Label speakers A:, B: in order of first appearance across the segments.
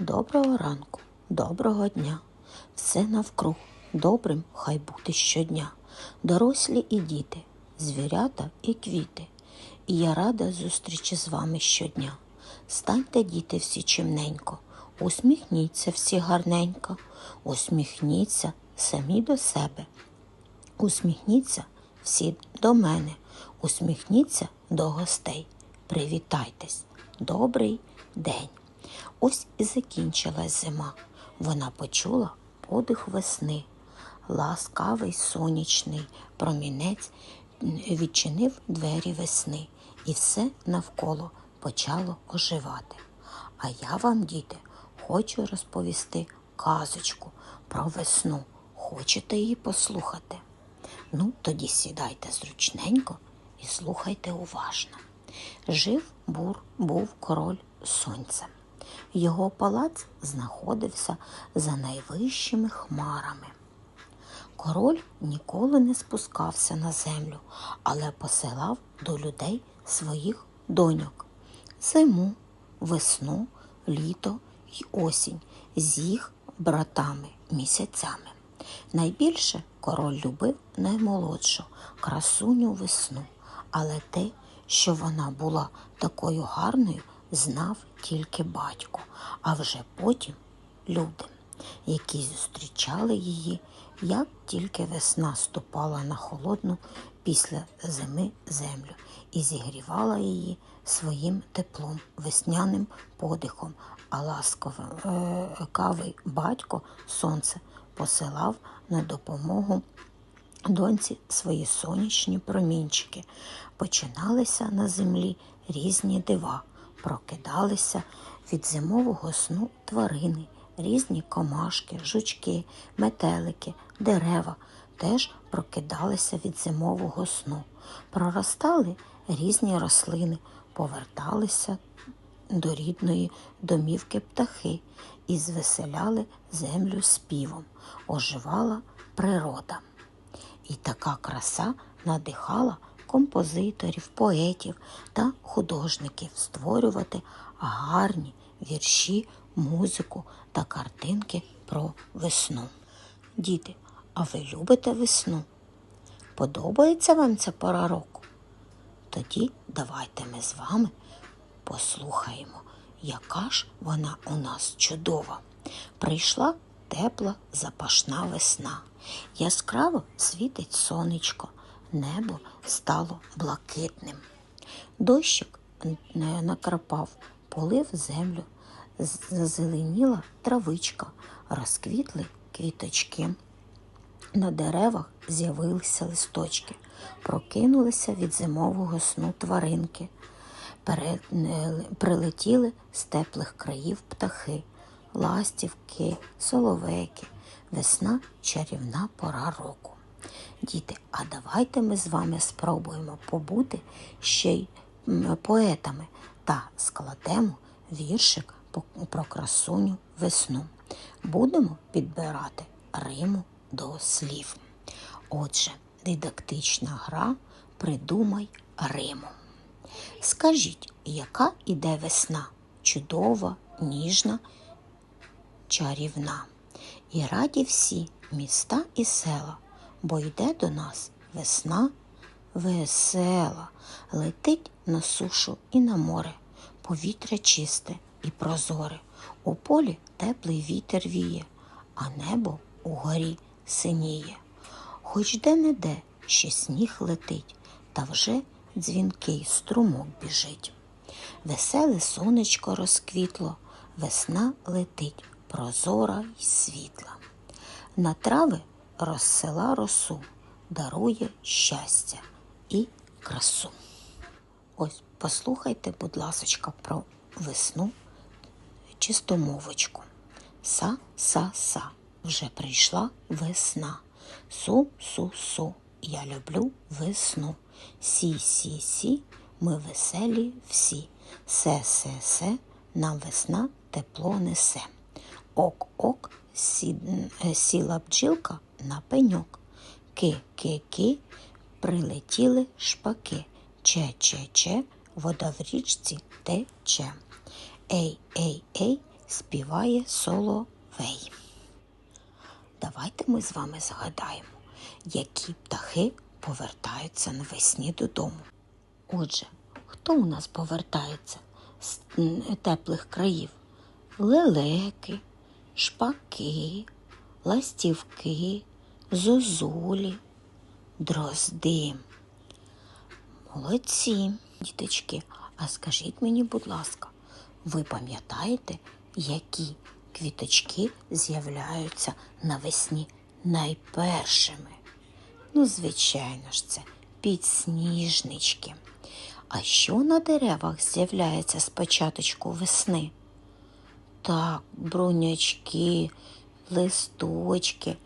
A: Доброго ранку, доброго дня. Все навкруг добрим хай буде щодня. Дорослі і діти, звірята і квіти. І я рада зустрічі з вами щодня. Станьте, діти, всі чимненько, усміхніться всі гарненько, усміхніться самі до себе. Усміхніться всі до мене, усміхніться до гостей. Привітайтесь, добрий день. Ось і закінчилась зима. Вона почула подих весни. Ласкавий сонячний промінець відчинив двері весни, і все навколо почало оживати. А я вам, діти, хочу розповісти казочку про весну. Хочете її послухати? Ну, тоді сідайте зручненько і слухайте уважно. Жив бур був король сонця. Його палац знаходився за найвищими хмарами. Король ніколи не спускався на землю, але посилав до людей своїх доньок зиму, весну, літо й осінь з їх братами місяцями. Найбільше король любив наймолодшу красуню весну, але те, що вона була такою гарною, знав тільки батько, а вже потім люди, які зустрічали її, як тільки весна ступала на холодну після зими землю і зігрівала її своїм теплом, весняним подихом, а ласковий е, батько сонце посилав на допомогу доньці свої сонячні промінчики. Починалися на землі різні дива, прокидалися від зимового сну тварини, різні комашки, жучки, метелики, дерева теж прокидалися від зимового сну. Проростали різні рослини, поверталися до рідної домівки птахи і звеселяли землю співом, оживала природа. І така краса надихала композиторів, поетів та художників створювати гарні вірші, музику та картинки про весну. Діти, а ви любите весну? Подобається вам ця пора року? Тоді давайте ми з вами послухаємо, яка ж вона у нас чудова. Прийшла тепла запашна весна. Яскраво світить сонечко, небо стало блакитним. Дощик накрапав, полив землю, зазеленіла травичка, розквітли квіточки. На деревах з'явилися листочки, прокинулися від зимового сну тваринки, Перед, прилетіли з теплих країв птахи, ластівки, соловейки, весна чарівна пора року. Діти, а давайте ми з вами спробуємо побути ще й поетами та складемо віршик про красуню весну. Будемо підбирати Риму до слів. Отже, дидактична гра Придумай Риму. Скажіть, яка іде весна? Чудова, ніжна, чарівна. І раді всі міста і села, бо йде до нас весна весела, летить на сушу і на море, повітря чисте і прозоре. У полі теплий вітер віє, а небо угорі синіє. Хоч де не де ще сніг летить, та вже дзвінкий струмок біжить. Веселе сонечко розквітло, весна летить, прозора й світла. На трави розсила росу, дарує щастя і красу. Ось послухайте, будь ласочка, про весну чистомовочку. Са-са-са, вже прийшла весна. Су-су-су, я люблю весну. Сі-сі-сі, ми веселі всі. Се-се-се, нам весна тепло несе. Ок-ок, сіла бджілка на пеньок. Ки-ки-ки, прилетіли шпаки. Че-че-че, вода в річці тече. Ей, ей, ей, співає соловей. Давайте ми з вами згадаємо, які птахи повертаються навесні додому. Отже, хто у нас повертається з теплих країв? Лелеки, шпаки, ластівки, зозулі, дрозди. Молодці, діточки. А скажіть мені, будь ласка, ви пам'ятаєте, які квіточки з'являються навесні найпершими? Ну, звичайно ж, це підсніжнички. А що на деревах з'являється з початочку весни? Так, брунячки, листочки.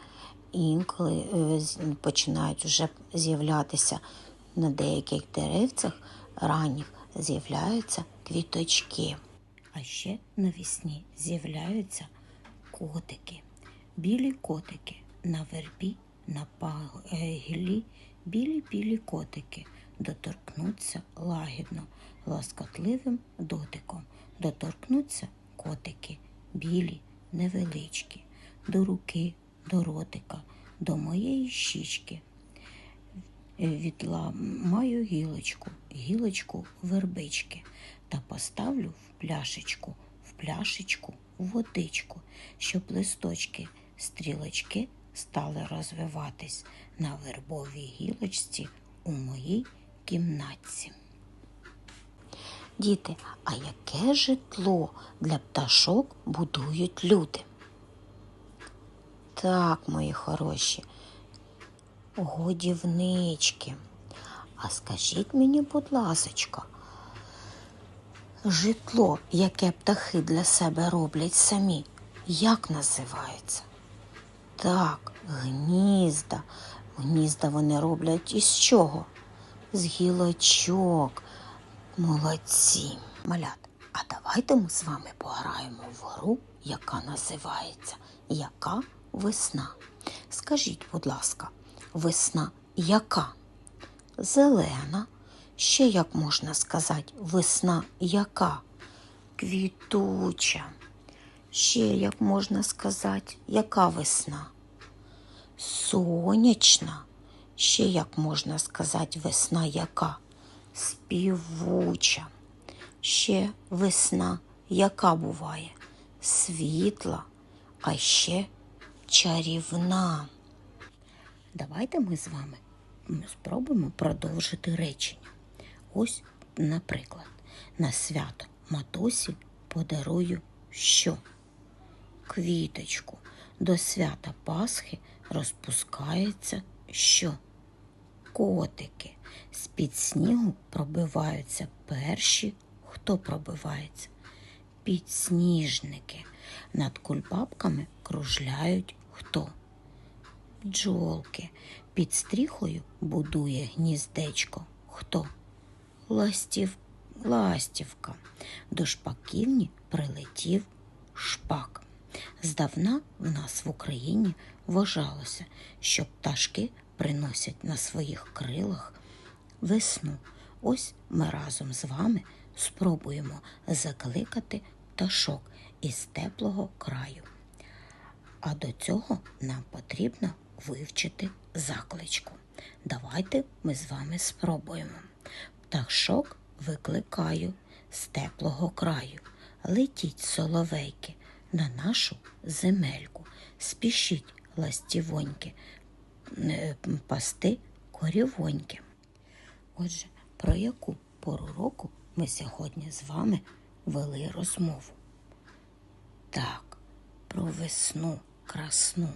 A: Інколи е, починають вже з'являтися на деяких деревцях ранніх з'являються квіточки. А ще навесні з'являються котики, білі котики на вербі, на пагілі, білі-білі котики доторкнуться лагідно, ласкотливим дотиком, доторкнуться котики, білі, невеличкі, до руки, до ротика, до моєї щічки. Відламаю гілочку, гілочку вербички та поставлю в пляшечку, в пляшечку водичку, щоб листочки, стрілочки стали розвиватись на вербовій гілочці у моїй кімнатці. Діти, а яке житло для пташок будують люди? Так, мої хороші, годівнички. А скажіть мені, будь ласочка, житло, яке птахи для себе роблять самі, як називається? Так, гнізда. Гнізда вони роблять із чого? З гілочок. Молодці. Малят, а давайте ми з вами пограємо в гру, яка називається Яка весна? Скажіть, будь ласка, весна яка? Зелена. Ще як можна сказати, весна яка? Квітуча. Ще як можна сказати, яка весна? Сонячна. Ще як можна сказати, весна яка? Співуча. Ще весна яка буває? Світла, а ще чарівна. Давайте ми з вами спробуємо продовжити речення. Ось, наприклад, на свято матусі подарую що? Квіточку. До свята Пасхи розпускається що? Котики. З-під снігу пробиваються перші. Хто пробивається? Підсніжники. Над кульбабками кружляють хто? Бджолки. Під стріхою будує гніздечко. Хто? Ластів... Ластівка. До шпаківні прилетів шпак. Здавна в нас в Україні вважалося, що пташки приносять на своїх крилах весну. Ось ми разом з вами спробуємо закликати пташок із теплого краю. А до цього нам потрібно вивчити закличку. Давайте ми з вами спробуємо. Пташок викликаю з теплого краю. Летіть, соловейки, на нашу земельку. Спішіть, ластівоньки, е, пасти корівоньки. Отже, про яку пору року ми сьогодні з вами вели розмову? Так, про весну красну.